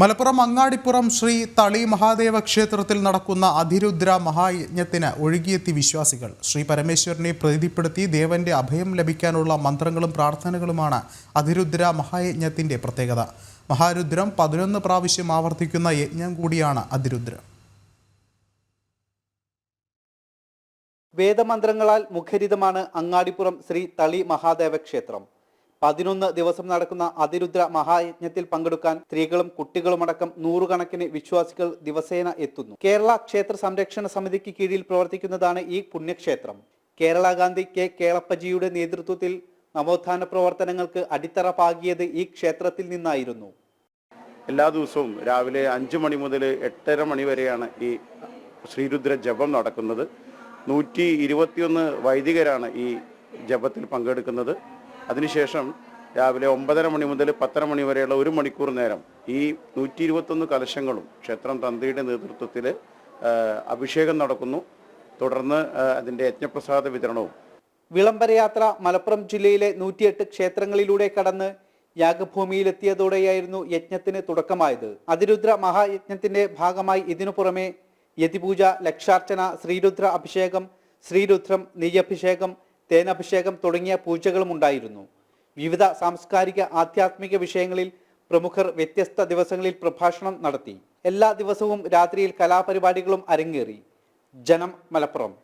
മലപ്പുറം അങ്ങാടിപ്പുറം ശ്രീ തളി മഹാദേവ ക്ഷേത്രത്തിൽ നടക്കുന്ന അതിരുദ്ര മഹായജ്ഞത്തിന് ഒഴുകിയെത്തി വിശ്വാസികൾ. ശ്രീ പരമേശ്വരനെ പ്രീതിപ്പെടുത്തി ദേവന്റെ അഭയം ലഭിക്കാനുള്ള മന്ത്രങ്ങളും പ്രാർത്ഥനകളുമാണ് അതിരുദ്ര മഹായജ്ഞത്തിന്റെ പ്രത്യേകത. മഹാരുദ്രം പതിനൊന്ന് പ്രാവശ്യം ആവർത്തിക്കുന്ന യജ്ഞം കൂടിയാണ് അതിരുദ്രം. വേദമന്ത്രങ്ങളാൽ മുഖരിതമാണ് അങ്ങാടിപ്പുറം ശ്രീ തളി മഹാദേവ ക്ഷേത്രം. പതിനൊന്ന് ദിവസം നടക്കുന്ന അതിരുദ്ര മഹായജ്ഞത്തിൽ പങ്കെടുക്കാൻ സ്ത്രീകളും കുട്ടികളുമടക്കം നൂറുകണക്കിന് വിശ്വാസികൾ ദിവസേന എത്തുന്നു. കേരള ക്ഷേത്ര സംരക്ഷണ സമിതിക്ക് കീഴിൽ പ്രവർത്തിക്കുന്നതാണ് ഈ പുണ്യക്ഷേത്രം. കേരള ഗാന്ധി കെ കേളപ്പജിയുടെ നേതൃത്വത്തിൽ നവോത്ഥാന പ്രവർത്തനങ്ങൾക്ക് അടിത്തറ പാകിയത് ഈ ക്ഷേത്രത്തിൽ നിന്നായിരുന്നു. എല്ലാ ദിവസവും രാവിലെ അഞ്ച് മണി മുതൽ എട്ടര മണി വരെയാണ് ഈ ശ്രീരുദ്ര ജപം നടക്കുന്നത്. നൂറ്റി ഇരുപത്തിയൊന്ന് വൈദികരാണ് ഈ ജപത്തിൽ പങ്കെടുക്കുന്നത്. അതിനുശേഷം രാവിലെ ഒമ്പതര മണി മുതൽ പത്തര മണി വരെയുള്ള ഒരു മണിക്കൂർ നേരം ഈ നൂറ്റി ഇരുപത്തൊന്ന് കലശങ്ങളും ക്ഷേത്രം തന്ത്രിയുടെ നേതൃത്വത്തിൽ അഭിഷേകം നടക്കുന്നു. തുടർന്ന് അതിന്റെ യജ്ഞപ്രസാദ വിതരണവും. വിളംബരയാത്ര മലപ്പുറം ജില്ലയിലെ നൂറ്റിയെട്ട് ക്ഷേത്രങ്ങളിലൂടെ കടന്ന് യാഗഭൂമിയിലെത്തിയതോടെയായിരുന്നു യജ്ഞത്തിന് തുടക്കമായത്. അതിരുദ്ര മഹായജ്ഞത്തിന്റെ ഭാഗമായി ഇതിനു പുറമെ യതിപൂജ ലക്ഷാർച്ചന ശ്രീരുദ്ര അഭിഷേകം ശ്രീരുദ്രം നെയ്യഭിഷേകം തേനഭിഷേകം തുടങ്ങിയ പൂജകളും ഉണ്ടായിരുന്നു. വിവിധ സാംസ്കാരിക ആധ്യാത്മിക വിഷയങ്ങളിൽ പ്രമുഖർ വ്യത്യസ്ത ദിവസങ്ങളിൽ പ്രഭാഷണം നടത്തി. എല്ലാ ദിവസവും രാത്രിയിൽ കലാപരിപാടികളും അരങ്ങേറി. ജനം മലപ്പുറം.